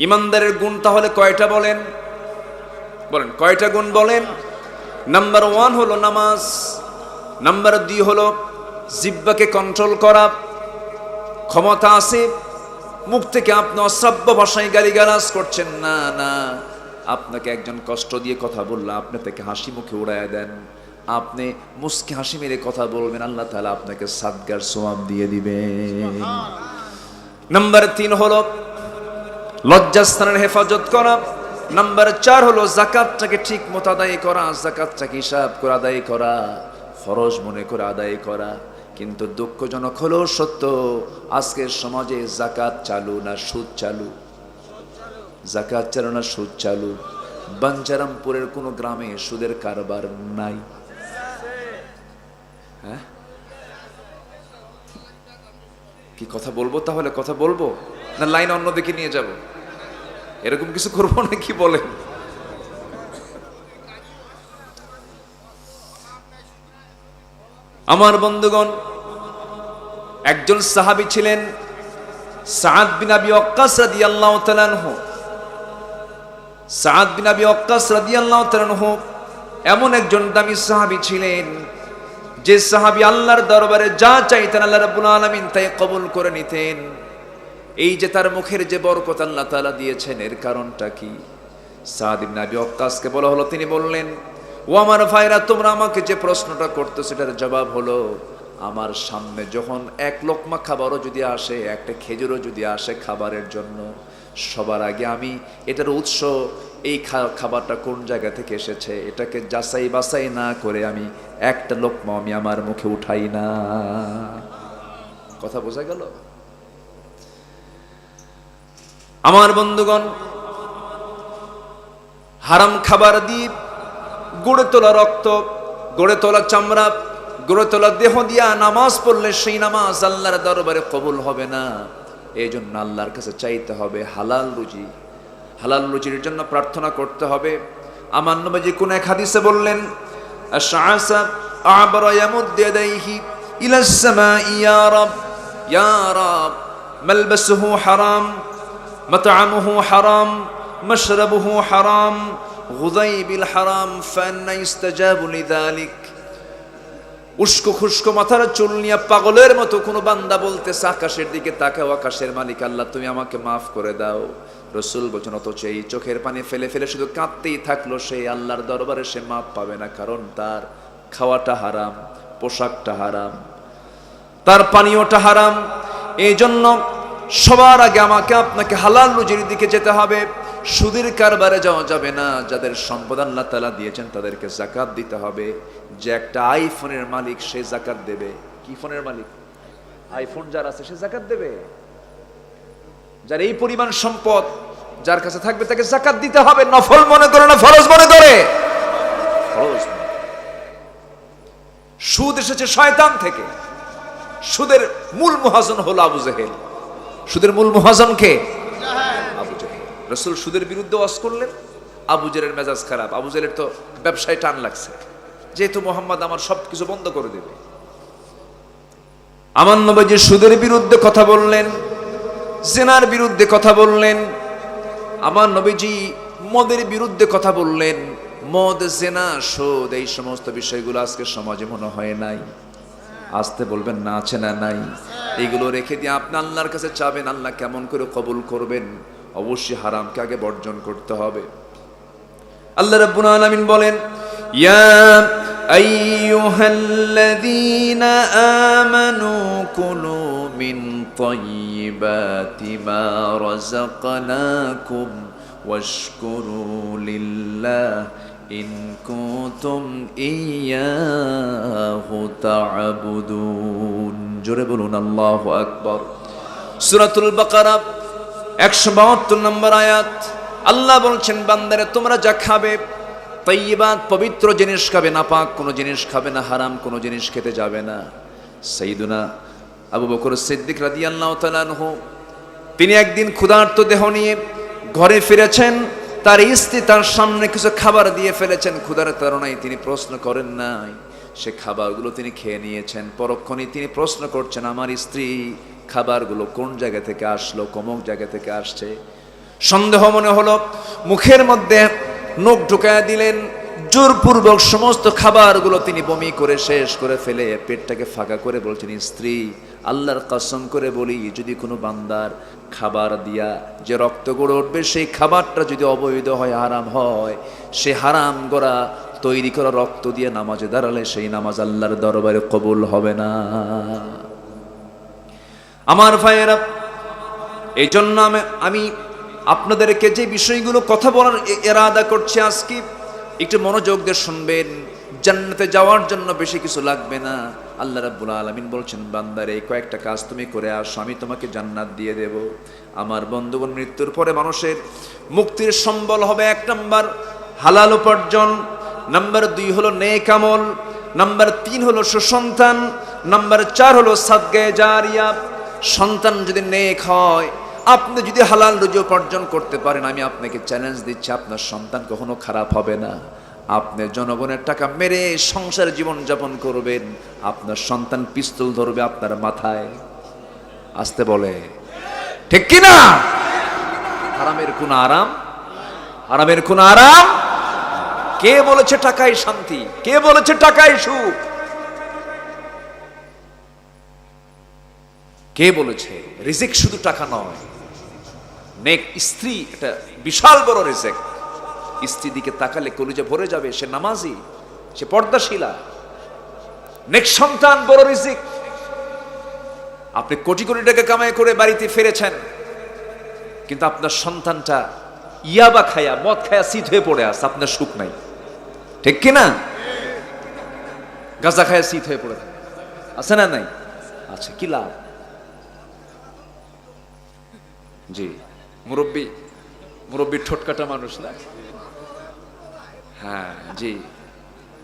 ইমানদারের গুণ তাহলে কয়টা বলেন? বলেন কয়টা গুণ বলেন? নাম্বার ওয়ান হলো নামাজ নাম্বার দুই হলো জিব্বাকে কন্ট্রোল করা ক্ষমতা আছে মুখ থেকে আপনি অশ্রাব্য ভাষায় গালিগালাজ করছেন না না আপনাকে একজন কষ্ট দিয়ে কথা বললে আপনি তাকে হাসি মুখে উড়ায় দেন আপনি মুসকে হাসি মেরে কথা বলবেন আল্লাহ তাআলা আপনাকে সাদগার সোয়াব দিয়ে দিবেন। নাম্বার তিন হলো লজ্জাস্থানের হেফাজত করা। নাম্বার চার হলো জাকাতটাকে ঠিক মতো আদায় করা, জাকাতটাকে হিসাব করে আদায় করা, ফরজ মনে করে আদায় করা। কিন্তু দুঃখজনক হলেও সত্য, আজকের সমাজে জাকাত চালু না সুদ চালু? জাকাত চালু না সুদ চালু? বাঞ্চারামপুরের কোনো গ্রামে সুদের কারবার নাই। হ্যাঁ? কি কথা বলব তাহলে? কথা বলব? না, লাইন অন্যদিকে নিয়ে যাব। এরকম কিছু করব না কি বলেন? আমার বন্ধুগণ, একজন সাহাবী ছিলেন সাদ বিন আবি ওয়াক্কাস রাদিয়াল্লাহু তাআলা আনহু। সাদ বিন আবি ওয়াক্কাস রাদিয়াল্লাহু তাআলা আনহু এমন একজন দামি সাহাবী ছিলেন, যে সাহাবী আল্লাহর দরবারে যা চাইতেন আল্লাহ রাব্বুল আলামিন তাই কবুল করে নিতেন। এই যে তার মুখের যে বরকত আল্লাহ তাআলা দিয়েছেন, এর কারণটা কি? সাদ ইবনে আবি ওয়াক্কাসকে বলা হলো, তিনি বললেন, ও আমার ভাইরা, তোমরা আমাকে যে প্রশ্নটা করতে সেটার জবাব হলো, আমার সামনে যখন এক লোকমা খাবারও যদি আসে, একটা খেজুরও যদি আসে খাবারের জন্য, সবার আগে আমি এটার উৎস, এই খাবারটা কোন জায়গা থেকে এসেছে, এটাকে যাচাই বাছাই না করে আমি একটা লোকমা আমি আমার মুখে উঠাই না। কথা বোঝা গেল? আমার বন্ধুগণ, হারাম খাবার দ্বীপ গড়ে তোলা রক্ত, গড়ে তোলা চামড়া, গড়ে তোলা দেহ দিয়া নামাজ পড়লে সেই নামাজ আল্লাহর দরবারে কবুল হবে না। এই জন্য আল্লাহর কাছে চাইতে হবে হালাল রুজি। হালাল রুজির জন্য প্রার্থনা করতে হবে। আমার নবাজি কোন এক হাদিসে বললেন ইলাস ইয়া রব ইয়া রব, মালবাসুহু হারাম মাতামুহু হারাম মশরবুহু হারাম গুদাইবিল হারাম ফান্না ইস্তাজাবু লিযালিক উস্কো খুস্কো মাথার চুল নিয়ে পাগলের মতো কোনো বান্দা বলতেছে, আকাশের দিকে তাকাও, আকাশের মালিক, আল্লাহ, তুমি আমাকে মাফ করে দাও। রসুল বলছেন, অথচ এই চোখের পানি ফেলে ফেলে শুধু কাঁদতেই থাকল, সে আল্লাহর দরবারে সে মাপ পাবে না, কারণ তার খাওয়াটা হারাম, পোশাকটা হারাম, তার পানীয়টা হারাম। এই জন্য সবার আগে আমাকে আপনাকে হালাল রুজির দিকে যেতে হবে। সুদের কারবারে যাওয়া যাবে না। যাদের সম্পদ আল্লাহ তালা দিয়েছেন তাদেরকে জাকাত দিতে হবে। যে একটা আইফোনের মালিক, সে জাকাত দেবে। কি ফোনের মালিক? আইফোন যার আছে, সে জাকাত দেবে। যার এই পরিমাণ সম্পদ, যার কাছে থাকবে, তাকে জাকাত দিতে হবে। নফল মনে করে না ফরজ মনে করে। সুদ এসেছে শয়তান থেকে। সুদের মূল মহাজন হল আবু জেহেল। সুদের মূল মহাজন কে আবু জেহেল। রসুল সুদের বিরুদ্ধে ওয়াজ করলেন, আবু জেলের মেজাজ খারাপ, আবু জেলের তো ব্যবসায় টান লাগছে। যেহেতু মোহাম্মদ আমার সব কিছু বন্ধ করে দেবে। আমার নবী সুদের বিরুদ্ধে কথা বললেন, জেনার বিরুদ্ধে কথা বললেন, আমার নবীজি মদের বিরুদ্ধে কথা বললেন, মদ, জেনা, সুদ, এই সমস্ত বিষয়গুলো আজকে সমাজে মনে হয় নাই। আসতে বলবেন, না আছে না নাই। এগুলো রেখে দিয়ে আপনি আল্লাহর কাছে চাবেন, আল্লাহ কেমন করে কবুল করবেন? অবশ্যই হারামকে আগে বর্জন করতে হবে। আল্লাহ রাব্বুল আলামিন বলেন, ইয়া আইয়ুহাল্লাযীনা আমানু কুলু মিন তাইয়্যিবাতি মা রাযাকনাকুম, ওয়াশকুরু লিল্লাহ ইন কুনতুম ইয়াহু তা'বুদুন জোরে বলুন, আল্লাহু আকবার। সূরাতুল একশো বাহাত্তর নম্বর আয়াত। আল্লাহ বলছেন, বান্দারে, তোমরা যা খাবে তৈবাদ পবিত্র জিনিস খাবে না, পাক কোনো জিনিস খাবে না, হারাম কোনো জিনিস খেতে যাবে না। সেইদুনা আবু বকর সিদ্দিক রাদি আল্লাহ তালানহ তিনি একদিন ক্ষুধার্ত দেহ নিয়ে ঘরে ফিরেছেন। তার স্ত্রী তার সামনে কিছু খাবার দিয়ে ফেলেছেন। ক্ষুধার তারণায় তিনি প্রশ্ন করেন নাই। সে খাবারগুলো তিনি খেয়ে নিয়েছেন। পরক্ষণে তিনি প্রশ্ন করছেন, আমার স্ত্রী খাবারগুলো কোন জায়গা থেকে আসলো? কমক জায়গা থেকে আসছে? সন্দেহ মনে হলো, মুখের মধ্যে নখ ঢুকায় দিলেন। জোরপূর্বক সমস্ত খাবারগুলো তিনি বমি করে শেষ করে ফেলে পেটটাকে ফাঁকা করে বলছেন, স্ত্রী, আল্লাহর কসম করে বলি, যদি কোনো বান্দার খাবার দিয়া যে রক্ত গড়ে উঠবে, সেই খাবারটা যদি অবৈধ হয়, হারাম হয়, সে হারাম করা তৈরি করা রক্ত দিয়ে নামাজে দাঁড়ালে সেই নামাজ আল্লাহর দরবারে কবুল হবে না। আমার ভাইয়েরা এই জন্য আমি আপনাদেরকে যে বিষয়গুলো কথা বলার এরাদা করছি আজকে একটু মনোযোগ দিয়ে শুনবেন, জান্নাতে যাওয়ার জন্য বেশি কিছু লাগবে না। আল্লাহ রাব্বুল আলামিন বলছেন, বান্দারে, এই কয়েকটা কাজ তুমি করে আসো, আমি তোমাকে জান্নাত দিয়ে দেব। আমার বন্ধুগণ, মৃত্যুর পরে মানুষের মুক্তির সম্বল হবে এক নাম্বার, হালাল উপার্জন। নাম্বার দুই হলো নেক আমল। নাম্বার তিন হলো সুসন্তান। নাম্বার চার হলো সাদগায়ে জারিয়া। সন্তান যদি নেক হয় আপনি যদি হালাল রুজি উপার্জন করতে পারেন, আমি আপনাকে চ্যালেঞ্জ দিচ্ছি, আপনার সন্তান কখনো খারাপ হবে না। আপনি জনগণের টাকা মেরে সংসার জীবন যাপন করবেন, আপনার সন্তান পিস্তল ধরবে আপনার মাথায়। আসতে বলে। ঠিক কি না হারামের কোন আরাম? হারামের কোন আরাম? কে বলেছে টাকাই শান্তি? কে বলেছে টাকাই সুখ? কে বলেছে? রিজেক শুধু টাকা নয় নেক স্ত্রী, একটা বিশাল বড় রিজেক। স্ত্রী দিকে তাকালে কলিজা ভরে যাবে, সে নামাজি, সে পর্দাশীলা। নেক সন্তান, বড় রিজিক। আপনি কোটি কোটি টাকা কামাই করে বাড়িতে ফিরেছেন, কিন্তু আপনার সন্তানটা ইয়াবা খায়া, মদ খায়া শীত হয়ে পড়ে আস আপনার সুখ নাই। ঠিক কি না? গাঁজা খায়া শীত হয়ে পড়ে থাকে। আছে না নাই? আচ্ছা কি লাভ? জি। মুরব্বী মুরব্বী ঠোটকাটা মানুষ না? হ্যাঁ জি।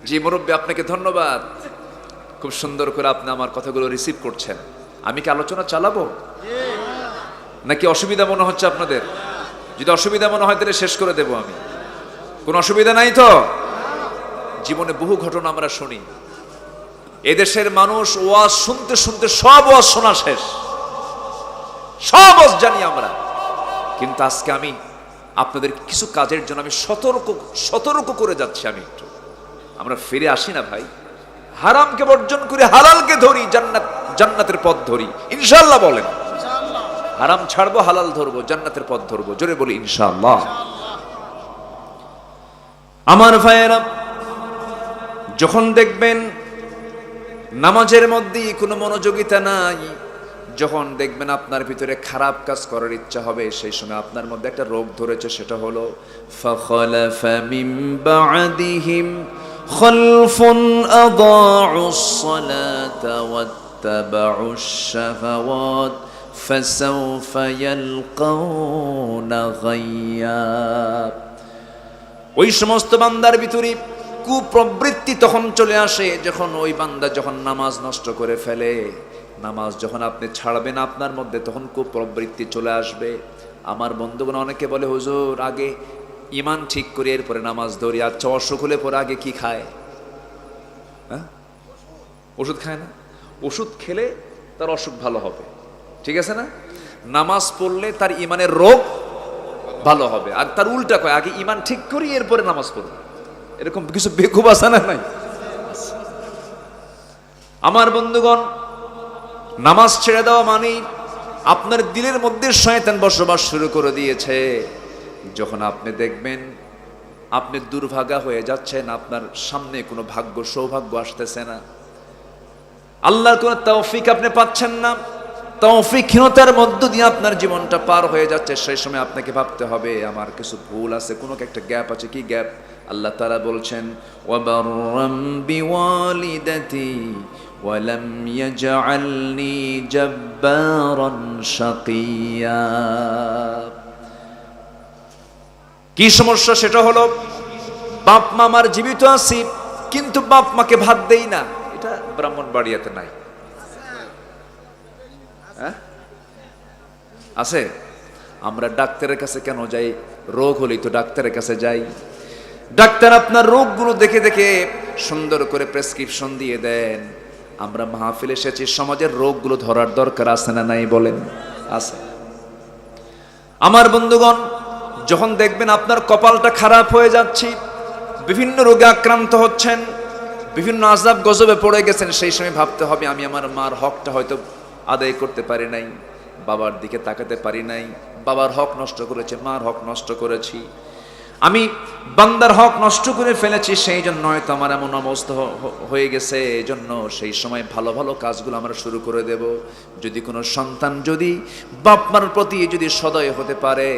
জি, মুরব্বী, আপনাকে ধন্যবাদ। খুব সুন্দর করে আপনি আমার কথাগুলো রিসিভ করছেন। আমি কি আলোচনা চালাবো? নাকি অসুবিধা মনে হচ্ছে আপনাদের? যদি অসুবিধা মনে হয় তাহলে শেষ করে দেব আমি। কোনো অসুবিধা নাই তো? জীবনে বহু ঘটনা আমরা শুনি। এদেশের মানুষ ওয়াজ শুনতে শুনতে সব ওয়াজ শোনা শেষ। সব ওয়াজ জানি আমরা। কিন্তু আজকে আমি আপনাদের কিছু কাজের জন্য আমি সতর্ক সতর্ক করে যাচ্ছি আমি একটু। আমরা ফিরে আসি না ভাই। হারামকে বর্জন করে হালালকে ধরি জান্নাত জান্নাতের পথ ধরি। ইনশাল্লাহ বলেন। হারাম ছাড়বো হালাল ধরবো জান্নাতের পথ ধরবো। জোরে বলি ইনশাল্লাহ আমার ভাইয়েরা যখন দেখবেন নামাজের মধ্যে কোনো মনোযোগিতা নাই যখন দেখবেন আপনার ভিতরে খারাপ কাজ করার ইচ্ছা হবে সেই সময় আপনার মধ্যে একটা রোগ ধরেছে সেটা হলো فَخَلَفَ مِن بَعْدِهِمْ خَلْفٌ أَضَاعُوا الصَّلَاةَ وَاتَّبَعُوا الشَّهَوَاتِ فَسَوْفَ يَلْقَوْنَ غَيًّا ওই সমস্ত বান্দার ভিতরে কুপ্রবৃত্তি তখন চলে আসে যখন ওই বান্দা যখন নামাজ নষ্ট করে ফেলে নামাজ যখন আপনি ছাড়বেন আপনার মধ্যে, তখন কুপ্রবৃত্তি চলে আসবে। আমার বন্ধুগণ অনেকে বলে, হুজুর, আগে ইমান ঠিক করে, এরপরে নামাজ ধরি। আচ্ছা অসুখ হলে পরে আগে কি খায়? হ্যাঁ? ওষুধ খায় না? ওষুধ খেলে তার অসুখ ভালো হবে। ঠিক আছে না? নামাজ পড়লে তার ইমানের রোগ ভালো হবে। আর তার উল্টা কয়, আগে ইমান ঠিক করি, এরপরে নামাজ পড়বে। এরকম কিছু বেকুব আছে না নাই? আমার বন্ধুগণ নামাজ ছেড়ে দেওয়া মানেই আপনার দিলের মধ্যে শয়তান বসবাস শুরু করে দিয়েছে। যখন আপনি দেখবেন আপনি দুর্ভাগা হয়ে যাচ্ছেন, আপনার সামনে কোনো ভাগ্য, সৌভাগ্য আসতেছে না। আল্লাহর কোনো তৌফিক আপনি পাচ্ছেন না। তৌফিকহীনতার মধ্য দিয়ে আপনার জীবনটা পার হয়ে যাচ্ছে। সেই সময় আপনাকে ভাবতে হবে, আমার কিছু ভুল আছে, কোনো একটা গ্যাপ আছে, কি গ্যাপ? আল্লাহ তারা বলছেন ওয়াবাররাম বিওয়ালিদাতি ওয়ালাম ইয়াজআলনি জাব্বারান শাকিয়া কি সমস্যা? সেটা হলো, বাপ মা আমার জীবিত আছি, কিন্তু বাপ মাকে ভাত দেই না। এটা ব্রাহ্মণ বাড়িয়াতে নাই। হ্যাঁ? আছে? আমরা ডাক্তারের কাছে কেন যাই? রোগ হলেই তো ডাক্তারের কাছে যাই। ডাক্তার আপনার রোগগুলো দেখে দেখে সুন্দর করে প্রেসক্রিপশন দিয়ে দেন। আমরা মাহফিল এসেছি, সমাজের রোগগুলো ধরার দরকার আছে না নাই বলেন? আছে। আমার বন্ধুগণ, যখন দেখবেন আপনার কপালটা খারাপ হয়ে যাচ্ছে, বিভিন্ন রোগে আক্রান্ত হচ্ছেন, বিভিন্ন আজাব গজবে পড়ে গেছেন, সেই সময় ভাবতে হবে, আমি আমার মার হকটা হয়তো আদায় করতে পারি নাই, বাবার দিকে তাকাতে পারি নাই, বাবার হক নষ্ট করেছে, মার হক নষ্ট করেছি আমি বান্দার হক নষ্ট করে ফেলেছি সেই জন্য হয়তো আমার এমন অবস্থা হয়ে গেছে এই জন্য সেই সময় ভালো ভালো কাজগুলো আমরা শুরু করে দেব। যদি কোনো সন্তান যদি বাপমার প্রতি যদি সদয় হতে পারে,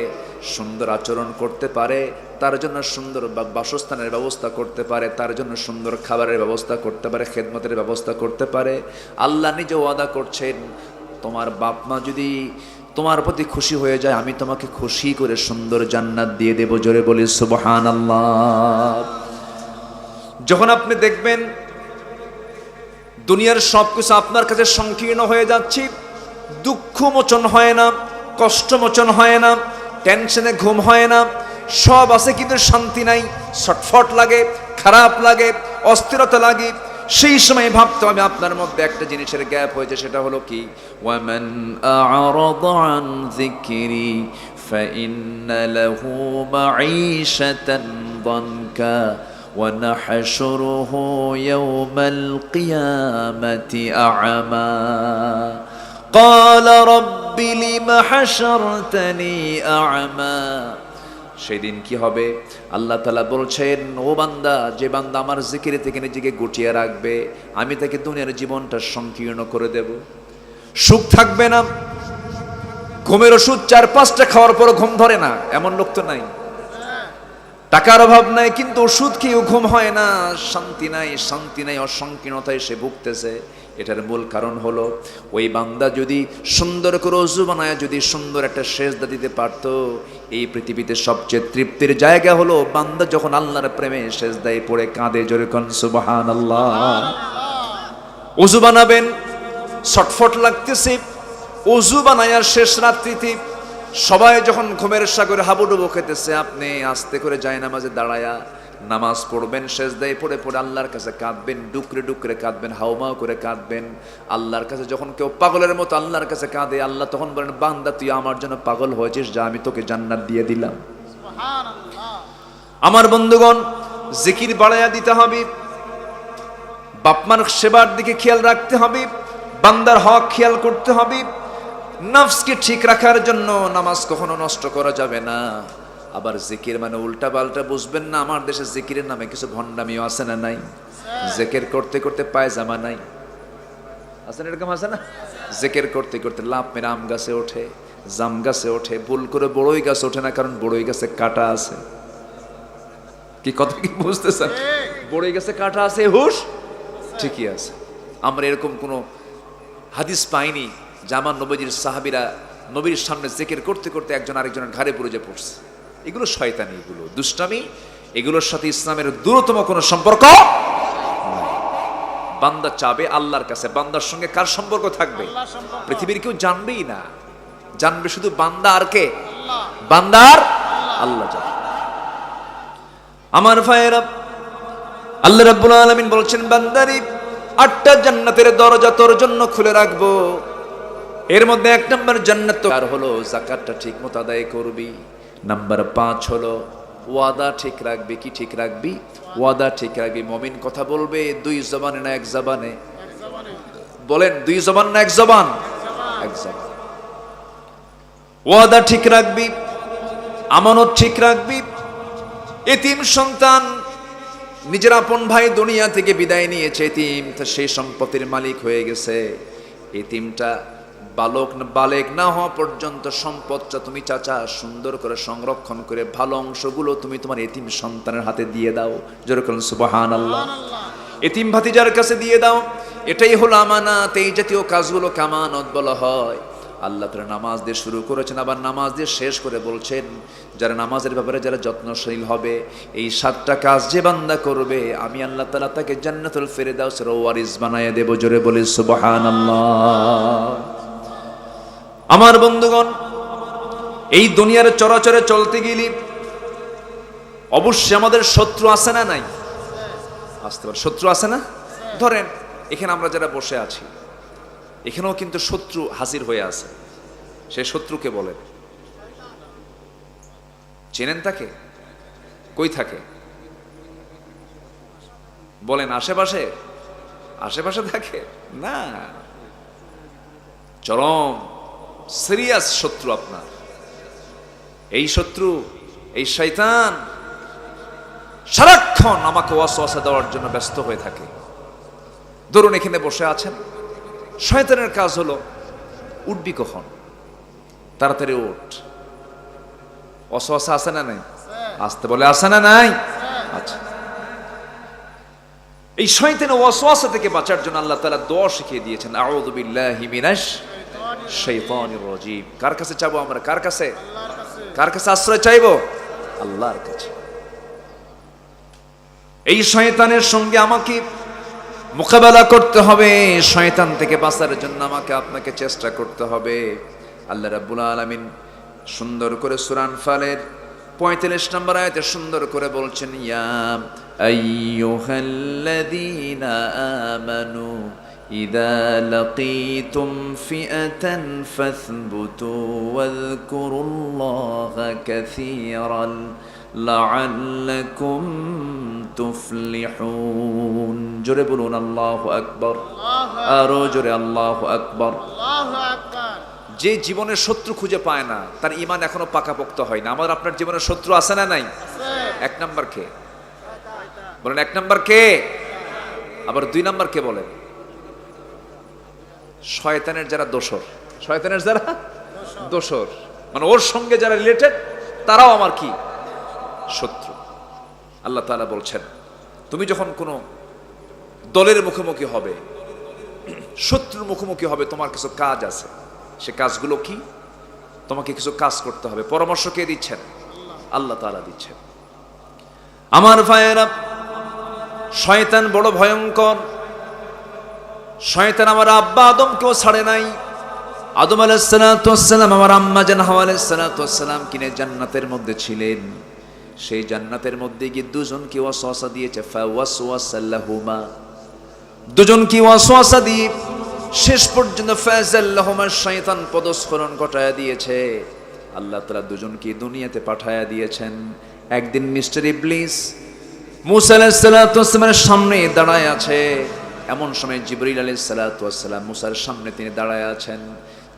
সুন্দর আচরণ করতে পারে, তার জন্য সুন্দর বাসস্থানের ব্যবস্থা করতে পারে, তার জন্য সুন্দর খাবারের ব্যবস্থা করতে পারে, খেদমতের ব্যবস্থা করতে পারে, আল্লাহ নিজে ওয়াদা করছেন, তোমার বাপ মা যদি তোমার প্রতি খুশি হয়ে যায়, আমি তোমাকে খুশি করে সুন্দর জান্নাত দিয়ে দেব, জোরে বলি সুবহান আল্লাহ যখন আপনি দেখবেন দুনিয়ার সব কিছু আপনার কাছে সংকীর্ণ হয়ে যাচ্ছে দুঃখ মোচন হয় না কষ্ট মোচন হয় না, টেনশনে ঘুম হয় না, সব আছে কিন্তু শান্তি নাই, ছটফট লাগে, খারাপ লাগে, অস্থিরতা লাগে সেই সময় ভাবতে হবে আপনার মধ্যে একটা জিনিসের গ্যাপ হয়েছে সেটা হলো কি ওয়ামান আ'রাদ আন যিকরি فإن له معيشة ضنكا ونحشره يوم القيامة أعمى قال رب لم حشرتني أعمى সেদিন কি হবে? আল্লাহ তালা বলছেন, ও বান্দা, যে বান্দা আমার জিকিরে থেকে নিজেকে গুটিয়ে রাখবে, আমি তাকে দুনিয়ার জীবনটা সংকীর্ণ করে দেব। সুখ থাকবে না, ঘুমের ওষুধ চার পাঁচটা খাওয়ার পর ঘুম ধরে না, এমন লোক তো নাই। টাকার অভাব নাই, কিন্তু ওষুধ খেয়েও ঘুম হয় না, শান্তি নাই শান্তি নাই, অসংকীর্ণতায় সে ভুগতেছে। এটার মূল কারণ হলো, ওই বান্দা যদি সুন্দর করে অজু বানায়, যদি সুন্দর একটা সেজদা দিতে পারত, এই পৃথিবীতে সবচেয়ে তৃপ্তির জায়গা হলো বান্দা যখন আল্লাহর প্রেমে সেজদায় পড়ে কাঁদে জোরে কনসুবাহান আল্লাহ অজু বানাবেন, ছটফট লাগতেছে অজু বানায়ার শেষ রাত্রিতে সবাই যখন ঘুমের সাগরে হাবুডুবু খেতেছে আপনি আস্তে করে যায় নামাজে দাঁড়ায়া নামাজ পড়বেন শেষ দেয় পড়ে পড়ে আল্লাহর কাছে কাঁদবেন ডুকরে ডুকরে কাঁদবেন হাউমাউ করে কাঁদবেন। আল্লাহর কাছে যখন কেউ পাগলের মতো আল্লাহর কাছে কাঁদে আল্লাহ তখন বলেন বান্দা তুই আমার জন্য পাগল হয়েছিস যা আমি তোকে জান্নাত দিয়ে দিলাম। আমার বন্ধুগণ জিকির বাড়াইয়া দিতে হবে বাপমার সেবার দিকে খেয়াল রাখতে হবে বান্দার হক খেয়াল করতে হবে নফসকে ঠিক রাখার জন্য নামাজ কখনো নষ্ট করা যাবে না। আবার জিকির মানে উল্টা পাল্টা বুঝবেন না, আমার দেশে জিকিরের নামে কিছু ভণ্ডামিও আছে না নাই? জেকের করতে করতে পায়জামা নাই। আছে না এরকম আছে না? জেকের করতে করতে লাভ মেরে আম গাছে ওঠে, জাম গাছে ওঠে, ভুল করে বড়ই গাছ ওঠে না, কারণ বড়ই গাছে কাটা আছে। কি কথা কি বুঝতেছেন? বড়ই গাছে কাটা আছে, হুশ? ঠিকই আছে। আমরা এরকম কোনো হাদিস পাইনি। জামান নবীজির সাহাবিরা নবীর সামনে জেকের করতে করতে একজন আরেকজনের ঘাড়ে যে পড়ছে। এগুলো শয়তানি এগুলো দুষ্টামি এগুলোর সাথে ইসলামের দূরতম কোনো সম্পর্ক বান্দা চাবে আল্লাহর কাছে বান্দার সঙ্গে কার সম্পর্ক থাকবে? পৃথিবীর কেউ জানবেই না। জানবে শুধু বান্দা আর কে? বান্দার আল্লাহ। জানবে আমার ভাইয়েরা আল্লাহ রাব্বুল আলামিন বলছেন বান্দারি আটটা জান্নাতের দরজা তোর জন্য খুলে রাখব। এর মধ্যে এক নম্বর জান্নাত আর হলো? জাকাতটা ঠিক মতো আদায় করবি। নাম্বার পাঁচ হলো, ওয়াদা ঠিক রাখবি, কি ঠিক রাখবি? ওয়াদা ঠিক রাখবি, মমিন কথা বলবে, দুই জবানে না এক জবানে? বলেন, দুই জবান না এক জবান? এক জবান। ওয়াদা ঠিক রাখবি, আমানত ঠিক রাখবি। এতিম সন্তান নিজের আপন ভাই দুনিয়া থেকে বিদায় নিয়েছে, এতিম সেই সম্পত্তির মালিক হয়ে গেছে। এতিমটা বালক বালেক না হওয়া পর্যন্ত সম্পদটা তুমি চাচা সুন্দর করে সংরক্ষণ করে ভালো অংশগুলো তুমি তোমার এতিম সন্তানের হাতে দিয়ে দাও। যেরকম সুবাহান আল্লাহ এতিম ভাতিজার কাছে দিয়ে দাও। এটাই হলো আমানাত, এই জাতীয় কাজগুলো কামানত বলা হয়। আল্লাহ তারা নামাজ দিয়ে শুরু করেছেন, আবার নামাজ দিয়ে শেষ করে বলছেন, যারা নামাজের ব্যাপারে যারা যত্নশীল হবে, এই সাতটা কাজ যে বান্দা করবে, আমি আল্লাহ তালা তাকে জান্নাতুল ফেরে দাও সে ওয়ারিস বানায় দেবো। জোরে বলে সুবাহান আমার বন্ধুগণ, এই দুনিয়ার চরাচরে চলতে গেলে অবশ্যই আমাদের শত্রু আছে না নাই? আসতে পারে। শত্রু আছে না? ধরেন, এখানে আমরা যারা বসে আছি, এখানেও কিন্তু শত্রু হাজির হয়ে আছে। সে শত্রুকে বলেন চেনেন তাকে? কই থাকে? বলেন, আশেপাশে? আশেপাশে থাকে? না। চরম। সিরিয়াস শত্রু আপনার। এই শত্রু, এই শয়তান সারাক্ষণ আমাকে ওয়াসওয়াসা দেওয়ার জন্য ব্যস্ত হয়ে থাকে। ধরুন এখানে বসে আছেন। শয়তানের কাজ হলো, উঠবি কখন? তাড়াতাড়ি উঠ। অসওয়াসা আছে না নাই? আসতে বলে, আছে না নাই? আচ্ছা। এই শয়তান ওয়াসওয়াসা থেকে বাঁচার জন্য আল্লাহ তাআলা দোয়া শিখিয়ে দিয়েছেন, আউযু বিল্লাহি মিনাশ শাইতানির রাজিম কার কাছে চাবো আমরা? কার কাছে? কার কাছে আশ্রয় চাইব? আল্লাহর কাছে। এই শয়তানের সঙ্গে আমাকে মোকাবেলা করতে হবে। শয়তান থেকে বাঁচার জন্য আমাকে আপনাকে চেষ্টা করতে হবে। আল্লাহ রাব্বুল আলামিন সুন্দর করে সুরান ফালের পঁয়তাল্লিশ নম্বর আয়াতে সুন্দর করে বলছেন, ইয়া আইয়ুহাল্লাযীনা আমানু إذا لقيتم فئة فاثبتوا واذكروا الله كثيرا لعلكم تفلحون জোরে বলুন আল্লাহু আকবার আরো জোরে আল্লাহু আকবার আল্লাহু আকবার যে জীবনের শত্রু খুঁজে পায় না তার ইমান এখনো পাকাপোক্ত হয় না আমার আপনার জীবনের শত্রু আছে না নাই এক নাম্বার কে বলেন এক নাম্বার কে আবার দুই নাম্বার কে বলেন শয়তানের যারা দোসর শয়তানের যারা? দোসর মানে ওর সঙ্গে যারা রিলেটেড তারাও আমার কি? শত্রু। আল্লাহ তাআলা বলছেন, তুমি যখন কোনো দলের মুখোমুখি হবে, শত্রুর মুখোমুখি হবে, তোমার কিছু কাজ আছে। সে কাজগুলো কি? তোমাকে কিছু কাজ করতে হবে। পরামর্শ কে দিচ্ছেন? আল্লাহ তাআলা দিচ্ছেন। আমার ভাইয়েরা, শয়তান বড় ভয়ঙ্কর। শয়তান আমার আব্বা আদমকেও ছাড়ে নাই। আদম আলাইসালাম আমার আম্মা জান হাওয়া কিনে জান্নাতের মধ্যে ছিলেন। সেই জান্নাতের মধ্যে গিয়ে দুজনকে ওয়াসওয়াসা দিয়েছে দুজন কি ওয়াসওয়াসা দিয়ে শেষ পর্যন্ত ফায়াজাল্লাহুমার শয়তান পদস্খলন ঘটায়া দিয়েছে। আল্লাহ তাআলা দুজনকে দুনিয়াতে পাঠায়া দিয়েছেন। একদিন মিস্টার ইবলিস মুসা আলাইহিসসালামের সামনে দাঁড়ায় আছে। এমন সময় জিবরাইল আলাইহিসসালাম মুসার সামনে তিনি দাঁড়ায় আছেন।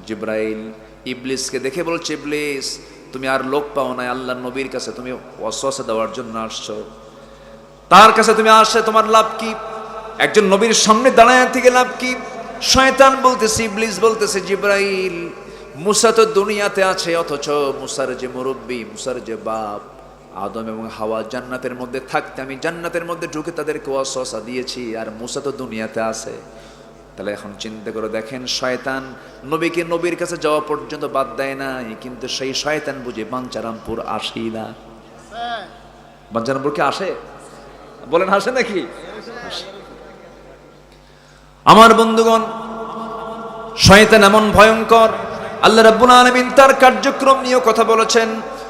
জিব্রাইল ইবলিসকে দেখে বলছে, ইবলিস, তুমি আর লোক পাও নাই আল্লাহ নবীর কাছে তুমি ওয়াসওয়াসা দেওয়ার জন্য আসছো। তার কাছে তুমি আসে, তোমার লাভ কি? একজন নবীর সামনে দাঁড়ায় থেকে লাভ কি? শয়তান বলতেছে, ইবলিস বলতেছে, জিব্রাইল, মুসা তো দুনিয়াতে আছে, অথচ মুসার যে মুরব্বী, মুসার যে বাপ আদম এবং হাওয়া জান্নাতের মধ্যে থাকতে, আমি জান্নাতের মধ্যে ঢুকে তাদেরকে ওয়াসওয়াসা দিয়েছি, আর মুসা তো দুনিয়াতে আছে। তাহলে এখন চিন্তা করে দেখেন, শয়তান নবীকে নবীর কাছে যাওয়া পর্যন্ত বাদ দেয় নাই, কিন্তু সেই শয়তান বুঝে বাঞ্চারামপুর আসেই না। বাঞ্চারামপুর কি আসে? বলেন, আসে নাকি? আমার বন্ধুগণ, শয়তান এমন ভয়ঙ্কর, আল্লাহ রাব্বুল আলামিন তার কার্যক্রম নিয়ে কথা বলেছেন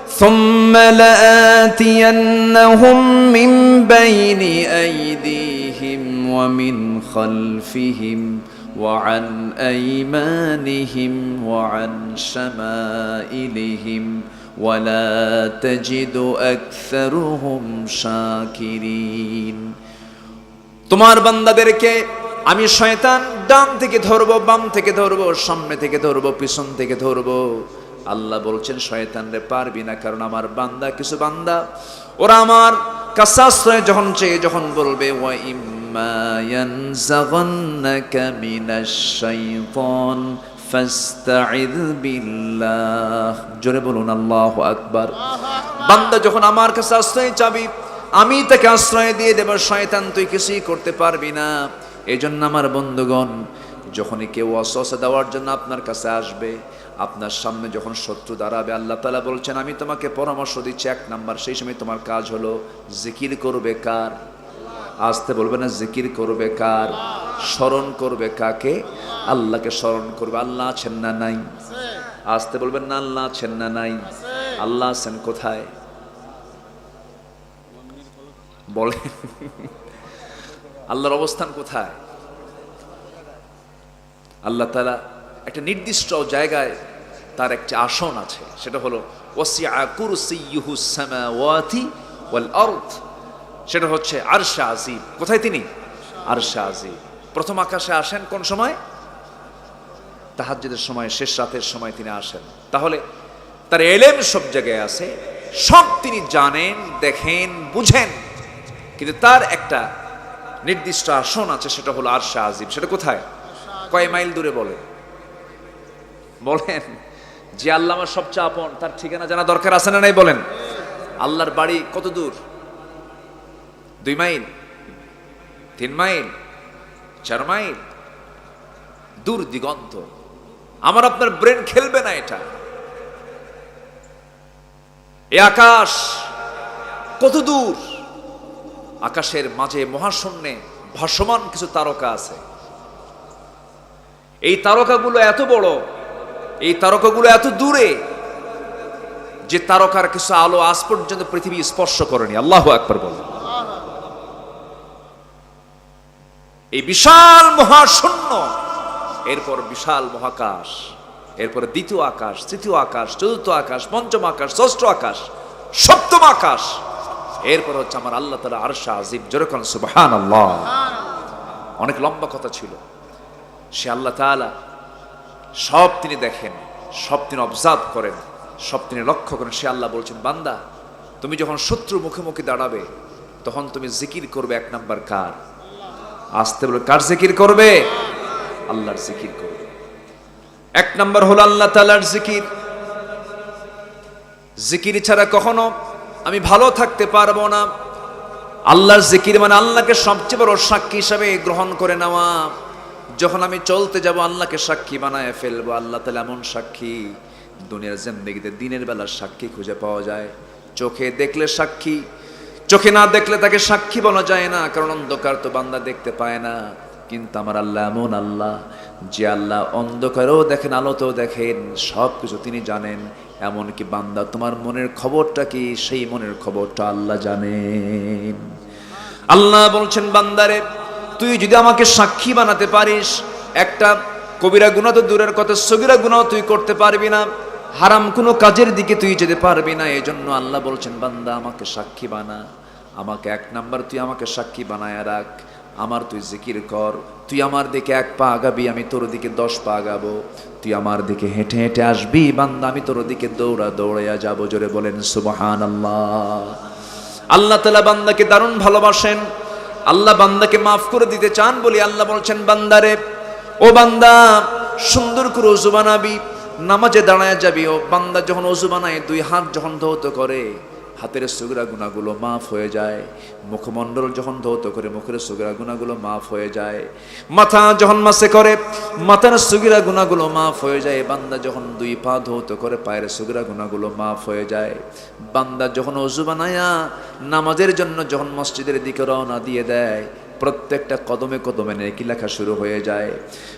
ثم لآتينهم من بين أيديهم ومن خلفهم وعن أيمانهم وعن شمائلهم ولا تجد أكثرهم شاكرين তোমার বান্দাদেরকে আমি শয়তান ডান থেকে ধরবো বাম থেকে ধরবো সামনে থেকে ধরবো পিছন থেকে ধরবো আল্লাহ বলছেন, শয়তান রে, পারবি না, কারণ আমার বান্দা কিছু বান্দা। ওরা আমার কাছে আশ্রয় যখন চেয়ে যখন বলবে, ওয়া ইম্মা ইয়ানজাগন্নাকা মিনাশ শাইতান ফাস্তাঈদ বিল্লাহ। জোরে বলুন, আল্লাহ আকবার। বান্দা যখন আমার কাছে আশ্রয় চাবি, আমি তাকে আশ্রয় দিয়ে দেব, শয়তান, তুই কিছুই করতে পারবি না। এজন্য আমার বন্ধুগণ, যখনই কেউ অসসে দেওয়ার জন্য আপনার কাছে আসবে আপনার সামনে যখন শত্রু দাঁড়াবে, আল্লাহ তালা বলছেন, আমি তোমাকে পরামর্শ দিচ্ছি, এক নাম্বার, সেই সময় তোমার কাজ হলো জিকির করবে কার? আসতে বলবে না জিকির করবে কার? স্মরণ করবে কাকে? আল্লাহকে স্মরণ করবে, আল্লাহ আছেন না নাই? আসতে বলবেন, না, আল্লাহ আছেন না নাই। আল্লাহ আছেন কোথায়? বলে আল্লাহর অবস্থান কোথায়? আল্লাহ তালা একটা নির্দিষ্ট জায়গায় তার একটি আসন আছে, সেটা হলো ওয়াল আরদ সেটা হচ্ছে আরশা আজিম কোথায় তিনি? আরশা আজিম প্রথম আকাশে আসেন কোন সময়? তাহাজ্জুদের সময়, শেষ রাতের সময় তিনি আসেন। তাহলে, তার এলেম সব জায়গায় আছে, সব তিনি জানেন, দেখেন, বুঝেন। কিন্তু তার একটা নির্দিষ্ট আসন আছে, সেটা হলো আরশা আজিম সেটা কোথায়? কয় মাইল দূরে বলেন? বলেন। যে আল্লাহ আমার সবচেয়ে আপন, তার ঠিকানা জানা দরকার আছে না নাই বলেন? আল্লাহর বাড়ি কত দূর? দুই মাইল? তিন মাইল? চার মাইল? দূর দিগন্ত। আমার আপনার ব্রেন খেলবে না এটা। এ আকাশ কত দূর? আকাশের মাঝে মহাশূন্যে ভাসমান কিছু তারকা আছে। এই তারকাগুলো এত বড় এই তারকাগুলো এত দূরে যে তারকার কিছু আলো আজ পর্যন্ত পৃথিবী স্পর্শ করেনি। আল্লাহ একবার বল এই বিশাল মহাশূন্য, এরপর বিশাল মহাকাশ, এরপর দ্বিতীয় আকাশ, তৃতীয় আকাশ, চতুর্থ আকাশ, পঞ্চম আকাশ, ষষ্ঠ আকাশ, সপ্তম আকাশ, এরপর হচ্ছে আমার আল্লাহ তালা আরশা আজিম যেরকম সুবহান আল্লাহ অনেক লম্বা কথা ছিল। সে আল্লাহ তাআলা সব তিনি দেখেন, সব তিনি অবজার্ভ করেন, সব তিনি লক্ষ্য করেন। সে আল্লাহ বলছেন, বান্দা, তুমি যখন শত্রু মুখে মুখে দাঁড়াবে, তখন তুমি জিকির করবে এক নাম্বার কার? আসতে বলে, কার জিকির করবে? আল্লাহর জিকির করবে। এক নাম্বার হলো আল্লাহ তালার জিকির। জিকির ছাড়া কখনো আমি ভালো থাকতে পারব না। আল্লাহর জিকির মানে আল্লাহকে সবচেয়ে বড় সাক্ষী হিসাবে গ্রহণ করে নেওয়া। যখন আমি চলতে যাব, আল্লাহকে সাক্ষী বানায় ফেলব। আল্লাহ তাহলে এমন সাক্ষী, দুনিয়ার জিন্দগিতে দিনের বেলার সাক্ষী খুঁজে পাওয়া যায়। চোখে দেখলে সাক্ষী, চোখে না দেখলে তাকে সাক্ষী বলা যায় না, কারণ অন্ধকার তো বান্দা দেখতে পায় না। কিন্তু আমার আল্লাহ এমন আল্লাহ, যে আল্লাহ অন্ধকারেও দেখেন, আলোতেও দেখেন সব কিছু তিনি জানেন। এমনকি বান্দা, তোমার মনের খবরটা কি? সেই মনের খবরটা আল্লাহ জানেন। আল্লাহ বলছেন, বান্দারে তুই যদি আমাকে সাক্ষী বানাতে পারিস, একটা কবিরা গুণা তো দূরের কথা, সগিরা গুণাও তুই করতে পারবি না। হারাম কোনো কাজের দিকে তুই যেতে পারবি না এই জন্য আল্লাহ বলছেন, বান্দা, আমাকে সাক্ষী বানা। আমাকে এক নাম্বার তুই আমাকে সাক্ষী বানায় রাখ। আমার তুই জিকির কর। তুই আমার দিকে এক পা আগাবি, আমি তোর দিকে দশ পা আগাবো। তুই আমার দিকে হেঁটে হেঁটে আসবি, বান্দা, আমি তোর দিকে দৌড়া দৌড়াইয়া যাব। জোরে বলেন সুবহান আল্লাহ আল্লাহ তালা বান্দাকে দারুণ ভালোবাসেন। আল্লাহ বান্দাকে মাফ করে দিতে চান বলি আল্লাহ বলছেন, বান্দারে, ও বান্দা, সুন্দর করে অজু বানাবি, নামাজে দাঁড়ায় যাবি। ও বান্দা যখন অজু বানায়, দুই হাত যখন ধৌত করে হাতের সুগরা গুণাগুলো মাফ হয়ে যায়। মুখমণ্ডল যখন ধৌত করে মুখের সুগরা গুণাগুলো মাফ হয়ে যায়। মাথা যখন মাসে করে, মাথার সুগিরা গুণাগুলো মাফ হয়ে যায়। বান্দা যখন দুই পা ধৌত করে, পায়ের সুগরা গুণাগুলো মাফ হয়ে যায়। বান্দা যখন অজু বানায়া নামাজের জন্য যখন মসজিদের দিকে রওনা দিয়ে দেয়, প্রত্যেকটা কদমে কদমে নেকি লেখা শুরু হয়ে যায়।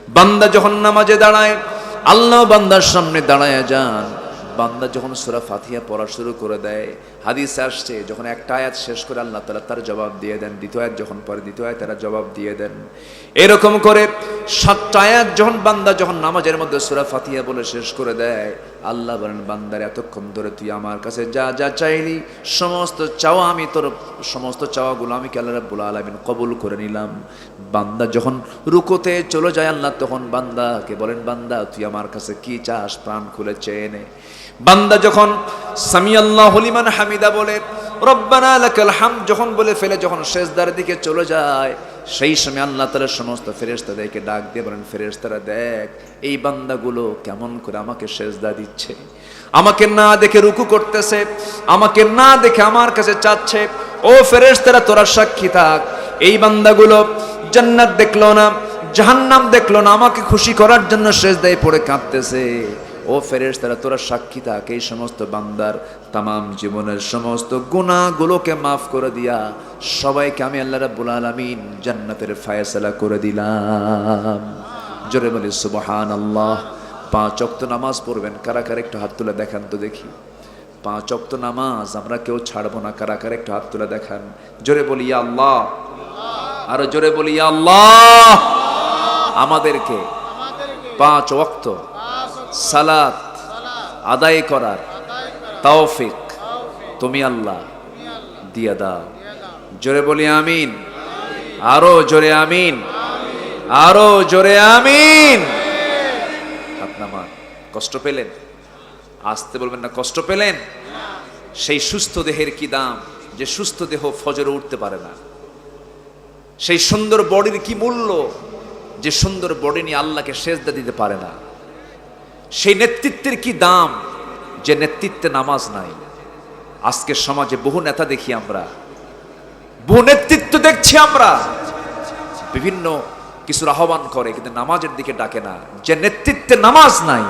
বান্দা যখন নামাজে দাঁড়ায়, আল্লাহ বান্দার সামনে দাঁড়ায় যান। বান্দা যখন সুরা ফাতিহা পড়া শুরু করে দেয়, হাদিস আসছে, যখন একটা আয়াত শেষ করে আল্লাহ তালা তার জবাব দিয়ে দেন, দ্বিতীয় আয়াত যখন পরে দ্বিতীয় আয়াত তারা জবাব দিয়ে দেন। এরকম করে সাতটা আয়াত যখন বান্দা যখন নামাজের মধ্যে সুরা ফাতিহা বলে শেষ করে দেয় আল্লাহ বলেন, বান্দার, এতক্ষণ ধরে তুই আমার কাছে যা যা চাইলি, সমস্ত চাওয়া আমি তোর, সমস্ত চাওয়াগুলো আমি আল্লাহ রাব্বুল আলামিন কবুল করে নিলাম? বান্দা যখন রুকোতে চলে যায় আল্লাহ, তখন বান্দাকে বলেন, বান্দা, তুই আমার কাছে কি চাস? প্রাণ খুলে চেয়ে নে। বান্দা যখন সামি আল্লাহ হলিমান হামিদা বলে, রব্বানা লাকাল হাম যখন বলে ফেলে, যখন শেষদার দিকে চলে যায় সেই সময় আল্লাহ তালা সমস্ত ফেরেস্তাদেরকে ডাক দিয়ে বলেন ফেরেস্তারা দেখ, এই বান্দাগুলো কেমন করে আমাকে সেজদা দিচ্ছে। আমাকে না দেখে রুকু করতেছে, আমাকে না দেখে আমার কাছে চাচ্ছে। ও ফেরেস্তারা তোরা সাক্ষী থাক। এই বান্দাগুলো জান্নাত দেখল না, জাহান্নাম দেখল না, আমাকে খুশি করার জন্য সেজদায় পড়ে কাঁদতেছে। ও ফেরেস তারা তোরা সাক্ষী থাক, এই সমস্ত বান্দার তামাম জীবনের সমস্ত গুণাগুলোকে মাফ করে দিয়া সবাইকে আমি আল্লাহ রাব্বুল আলামিন জান্নাতের ফায়সালা করে দিলাম। জোরে বলি সুবহান আল্লাহ পাঁচ অক্ত নামাজ পড়বেন, কারা কারা একটু হাত তুলে দেখান তো দেখি। পাঁচ অক্ত নামাজ আমরা কেউ ছাড়বো না, কারা কারা একটু হাত তুলে দেখান। জোরে বলি আল্লাহ। আরও জোরে বলি আল্লাহ। আমাদেরকে পাঁচ ওয়াক্ত সালাত আদায় করার তৌফিক তুমি আল্লাহ দিয়া দাও। জোরে বলি আমিন। আরও জোরে আমিন। আরও জোরে আমিন। কষ্ট পেলেন? আসতে বলবেন না, কষ্ট পেলেন? সেই সুস্থ দেহের কি দাম? যে সুস্থ দেহ ফজরে উঠতে পারে না। সেই সুন্দর বডির কি মূল্য? যে সুন্দর বডি নিয়ে আল্লাহকে সেজদা দিতে পারে না। সেই নেতৃত্বের কি দাম যে নেতৃত্বে নামাজ নাই? আজকের সমাজে বহু নেতা দেখি আমরা, বহু নেতৃত্ব দেখছি আমরা। বিভিন্ন কিছুর আহ্বান করে, কিন্তু নামাজের দিকে ডাকে না। যে নেতৃত্বে নামাজ নাই,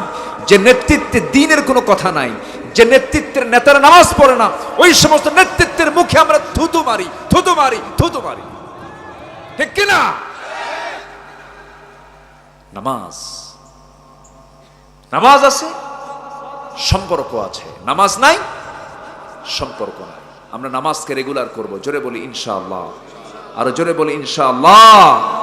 যে নেতৃত্বে দিনের কোনো কথা নাই, যে নেতৃত্বের নেতারা নামাজ পড়ে না, ওই সমস্ত নেতৃত্বের মুখে আমরা থুতু মারি থুতু মারি থুতু মারি। ঠিক কিনা? নামাজ নামাজ আছে, সম্পর্ক আছে। নামাজ নাই, সম্পর্ক নাই। আমরা নামাজকে রেগুলার করব। জোরে বলি ইনশাআল্লাহ। আর জোরে বলি ইনশাআল্লাহ।